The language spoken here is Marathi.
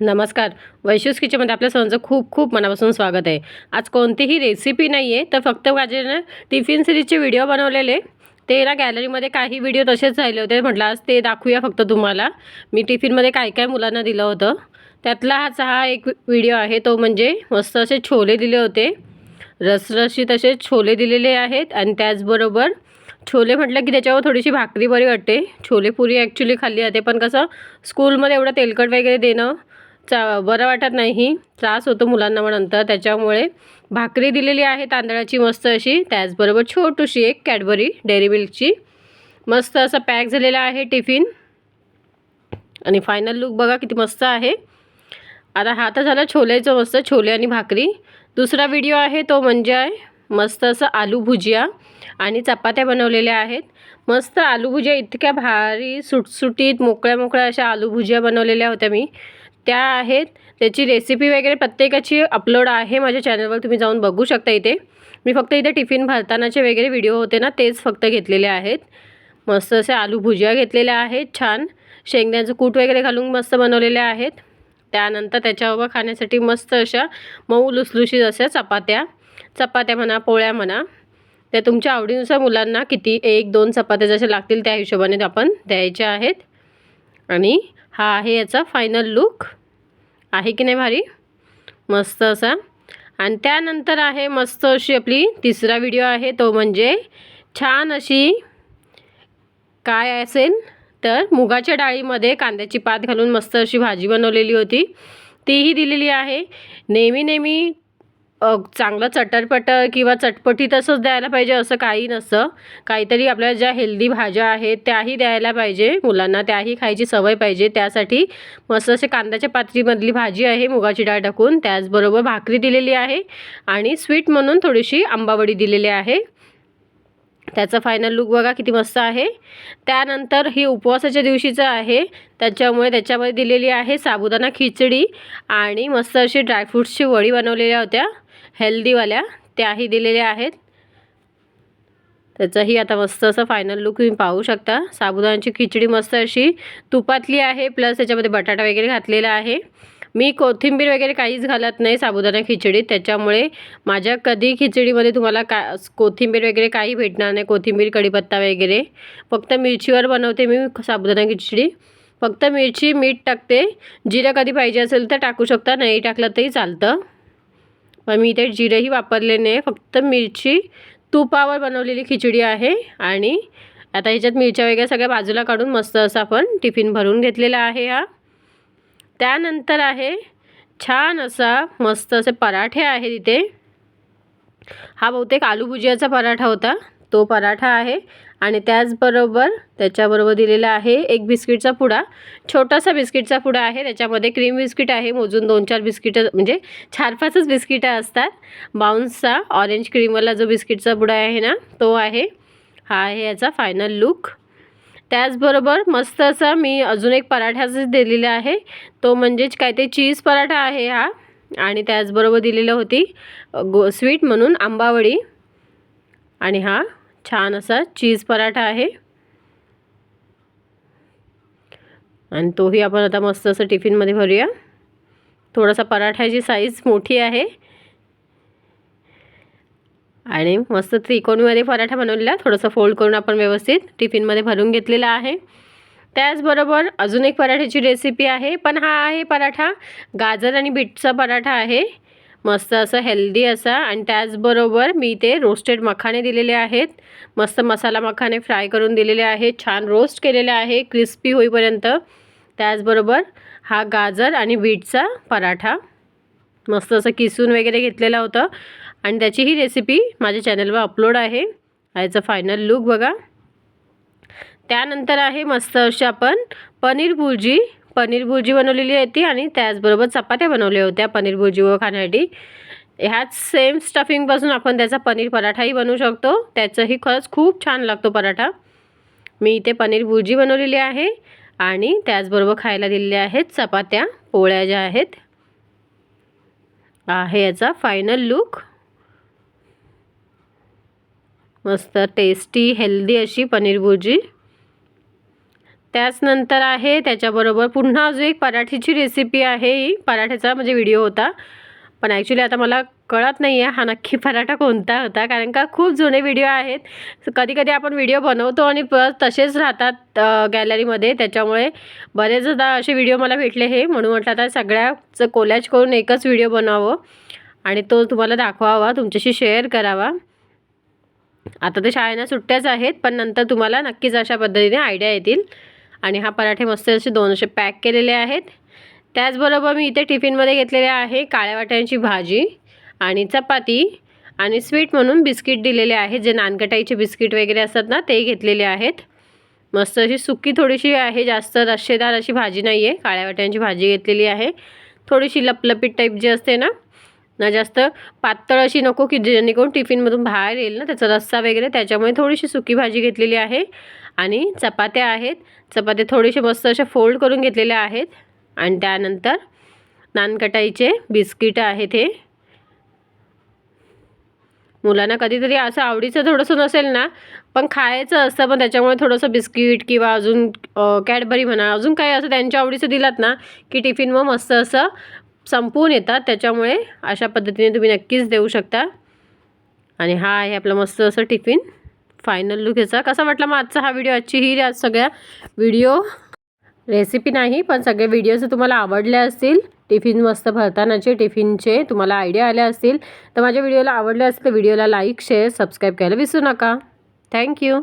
नमस्कार. वैशूस किचनमध्ये आपल्या सर्वांचं खूप खूप मनापासून स्वागत आहे. आज कोणतीही रेसिपी नाही आहे तर फक्त माझे ना टिफिन सिरीजचे व्हिडिओ बनवलेले. ते ना गॅलरीमध्ये काही व्हिडिओ तसेच राहिले होते. म्हटलं आज ते दाखवूया फक्त तुम्हाला. मी टिफिनमध्ये काय काय मुलांना दिलं होतं. त्यातला हाच हा एक व्हिडिओ आहे. तो म्हणजे मस्त असे छोले दिले होते. रसरशीत असे छोले दिलेले आहेत. आणि त्याचबरोबर छोले म्हटलं की त्याच्यावर थोडीशी भाकरी बरी वाटते. छोले पुरी ॲक्च्युली खाल्ली जाते. पण कसं स्कूलमध्ये एवढं तेलकट वगैरे देणं चा बरं वाटत नाही. त्रास होतो मुलांना मग नंतर. त्याच्यामुळे भाकरी दिलेली आहे तांदळाची मस्त अशी. त्याचबरोबर छोटीशी एक कॅडबरी डेअरी मिल्कची. मस्त असं पॅक झालेला आहे टिफिन. आणि फायनल लुक बघा किती मस्त आहे. आता हा तर झाला छोल्याचं मस्त छोले आणि भाकरी. दुसरा व्हिडिओ आहे तो म्हणजे आहे मस्त असं आलू भुजिया आणि चपात्या बनवलेल्या आहेत. मस्त आलू भुजिया इतक्या भारी सुटसुटीत मोकळ्या मोकळ्या अशा आलू भुजिया बनवलेल्या होत्या मी. त्या आहेत. त्याची रेसिपी वगैरे प्रत्येकाची अपलोड आहे माझ्या चॅनलवर तुम्ही जाऊन बघू शकता इथे. मी फक्त इथे टिफिन भरतानाचे वगैरे व्हिडिओ होते ना तेच फक्त घेतलेले आहेत. मस्त असे आलू भुजिया घेतलेल्या आहेत छान. शेंगण्याचं कूट वगैरे घालून मस्त बनवलेले आहेत. त्यानंतर त्याच्यावर खाण्यासाठी मस्त अशा मऊ लुसलुशीत अशा चपात्या. चपात्या म्हणा पोळ्या म्हणा. त्या तुमच्या आवडीनुसार मुलांना किती एक दोन चपात्या जशा लागतील त्या हिशोबाने आपण द्यायच्या आहेत. आणि हा आहे याचा फायनल लुक आहे की नाही भारी? मस्त असा. आणि त्यानंतर आहे मस्त अशी आपली तिसरा व्हिडिओ आहे. तो म्हणजे छान अशी काय असेल तर मुगाच्या डाळीमध्ये कांद्याची पात घालून मस्त अशी भाजी बनवलेली होती. तीही दिलेली आहे. नेहमी नेहमी चांगलं चटरपटर किंवा चटपटीत असंच द्यायला पाहिजे असं काही नसतं. काहीतरी आपल्या ज्या हेल्दी भाज्या आहेत त्याही द्यायला पाहिजे मुलांना त्याही खायची सवय पाहिजे. त्यासाठी मस्त असे कांद्याच्या पातळीमधली भाजी आहे मुगाची डाळ टाकून त्याचबरोबर भाकरी दिलेली आहे आणि स्वीट म्हणून थोडीशी आंबावडी दिलेली आहे. त्याचं फायनल लुक बघा किती मस्त आहे. त्यानंतर ही उपवासाच्या दिवशीचं आहे. त्याच्यामुळे त्याच्यामध्ये दिलेली आहे साबुदाणा खिचडी आणि मस्त अशी ड्रायफ्रूट्सची वडी बनवलेल्या होत्या. हेल्दीवाल्या त्याही दिलेल्या आहेत. त्याचंही आता मस्त असं फायनल लुक तुम्ही पाहू शकता. साबुदाण्याची खिचडी मस्त अशी तुपातली आहे प्लस त्याच्यामध्ये बटाटा वगैरे घातलेला आहे. मी कोथिंबीर वगैरे काहीच घालत नाही साबुदाणा खिचडीत त्याच्यामुळे माझ्या कधी खिचडीमध्ये तुम्हाला का कोथिंबीर वगैरे काही भेटणार नाही कोथिंबीर कढीपत्ता वगैरे. फक्त मिरचीवर बनवते मी साबुदाणा खिचडी. फक्त मिरची मीठ टाकते. जिरं कधी पाहिजे असेल तर टाकू शकता नाही टाकलं तरी चालतं. पण मी इथे जिरंही वापरले नाही फक्त मिरची तुपावर बनवलेली खिचडी आहे आणि आता ह्याच्यात मिरच्या वगैरे सगळ्या बाजूला काढून मस्त असं आपण टिफिन भरून घेतलेला आहे हा. त्यानंतर आहे छान असा मस्त असे पराठे आहे तिथे हा बहुतेक आलू भुजियाचा पराठा होता. तो पराठा आहे आणि त्याचबरोबर त्याच्याबरोबर दिलेला आहे एक बिस्किटचा पुडा. छोटासा बिस्किटचा पुडा आहे. त्याच्यामध्ये क्रीम बिस्किट आहे. मोजून दोन चार बिस्किटं म्हणजे चार पाचच बिस्किटं असतात. बाउन्सचा ऑरेंज क्रीमवाला जो बिस्किटचा पुडा आहे ना तो आहे. हा आहे याचा फायनल लुक. त्याचबरोबर मस्त असा मी अजून एक पराठाच दिलेला आहे. तो म्हणजेच काय ते चीज पराठा आहे हा. आणि त्याचबरोबर दिलेलं होती गो स्वीट म्हणून आंबावडी. आणि हा छान असा चीज पराठा आहे. आणि तोही आपण आता मस्त असं टिफिनमध्ये भरूया. थोडासा पराठ्याची साईज मोठी आहे. आणि मस्त त्रिकोणीमध्ये पराठा बनवलेला थोडंसं फोल्ड करून आपण व्यवस्थित टिफिनमध्ये भरून घेतलेला आहे. त्याचबरोबर अजून एक पराठ्याची रेसिपी आहे पण हा आहे पराठा. गाजर आणि बीटचा पराठा आहे. मस्त असं हेल्दी असा. आणि त्याचबरोबर मी ते रोस्टेड मखाने दिलेले आहेत. मस्त मसाला मखाने फ्राय करून दिलेले आहेत. छान रोस्ट केलेले आहे. क्रिस्पी होईपर्यंत. त्याचबरोबर हा गाजर आणि बीटचा पराठा. मस्त असं किसून वगैरे घेतलेलं होतं. आणि त्याची ही रेसिपी माझ्या चॅनलवर अपलोड आहे. याचा फायनल लुक बघा. त्यानंतर आहे मस्त अशी आपण पनीर भुर्जी पनीर भुर्जी बनवलेली होती आणि त्याचबरोबर चपात्या बनवल्या होत्या पनीर भुर्जी व खाण्यासाठी. ह्याच सेम स्टफिंगपासून आपण त्याचा पनीर पराठाही बनवू शकतो. त्याचंही खरंच खूप छान लागतो पराठा. मी इथे पनीर भुर्जी बनवलेली आहे आणि त्याचबरोबर खायला दिलेल्या आहेत चपात्या पोळ्या ज्या आहेत. आहे याचा फायनल लुक मस्त टेस्टी हेल्दी अशी पनीर भुर्जी. त्याचनंतर आहे त्याच्याबरोबर पुन्हा अजून एक पराठीची रेसिपी आहे ही. पराठ्याचा म्हणजे व्हिडिओ होता. पण ॲक्च्युली आता मला कळत नाही आहे हा नक्की पराठा कोणता होता कारण का खूप जुने व्हिडिओ आहेत. कधी कधी आपण व्हिडिओ बनवतो आणि परत तसेच राहतात गॅलरीमध्ये त्याच्यामुळे बरेचदा असे व्हिडिओ मला भेटले हे. म्हणून म्हटलं आता सगळ्याचं कोलॅज करून एकच व्हिडिओ बनावं आणि तो तुम्हाला दाखवावा तुमच्याशी शेअर करावा. आता तर शाळेना सुट्ट्याच आहेत पण नंतर तुम्हाला नक्कीच अशा पद्धतीने आयडिया येतील. आणि हा पराठे मस्त असे दोन असे पॅक केलेले आहेत. त्याचबरोबर मी इथे टिफिनमध्ये घेतलेले आहे काळ्या वाट्यांची भाजी आणि चपाती आणि स्वीट म्हणून बिस्किट दिलेले आहेत जे नानकटाईचे बिस्किट वगैरे असतात ना ते घेतलेले आहेत. मस्त अशी सुकी थोडीशी आहे जास्त रश्शेदार अशी भाजी नाही आहे काळ्या वाट्यांची भाजी घेतलेली आहे. थोडीशी लपलपीट टाईप जी असते ना ना जास्त पातळ अशी नको की जेणेकरून टिफिनमधून बाहेर येईल ना त्याचा रस्सा वगैरे त्याच्यामुळे थोडीशी सुकी भाजी घेतलेली आहे. आणि चपात्या आहेत. चपात्या थोडेसे मस्त अशा फोल्ड करून घेतलेल्या आहेत. आणि त्यानंतर नानकटाईचे बिस्किट आहेत हे. मुलांना कधीतरी असं आवडीचं थोडंसं नसेल ना पण खायचं असतं पण त्याच्यामुळे थोडंसं बिस्किट किंवा अजून कॅडबरी म्हणा अजून काही असं त्यांच्या आवडीचं दिलात ना की टिफिन मग मस्त असं संपवून येतात. त्याच्यामुळे अशा पद्धतीने तुम्ही नक्कीच देऊ शकता. आणि हा आहे आपला मस्त असं टिफिन. फायनल लुक याचा. कसा वाटला मग आजचा हा व्हिडिओ आजची ही आज सगळ्या व्हिडिओ रेसिपी नाही पण सगळे व्हिडिओज तुम्हाला आवडले असतील टिफिन मस्त भरतानाचे टिफिनचे तुम्हाला आयडिया आल्या असतील तर माझ्या व्हिडिओला आवडले असतील तर व्हिडिओला लाईक शेअर सबस्क्राईब करायला विसरू नका. थँक्यू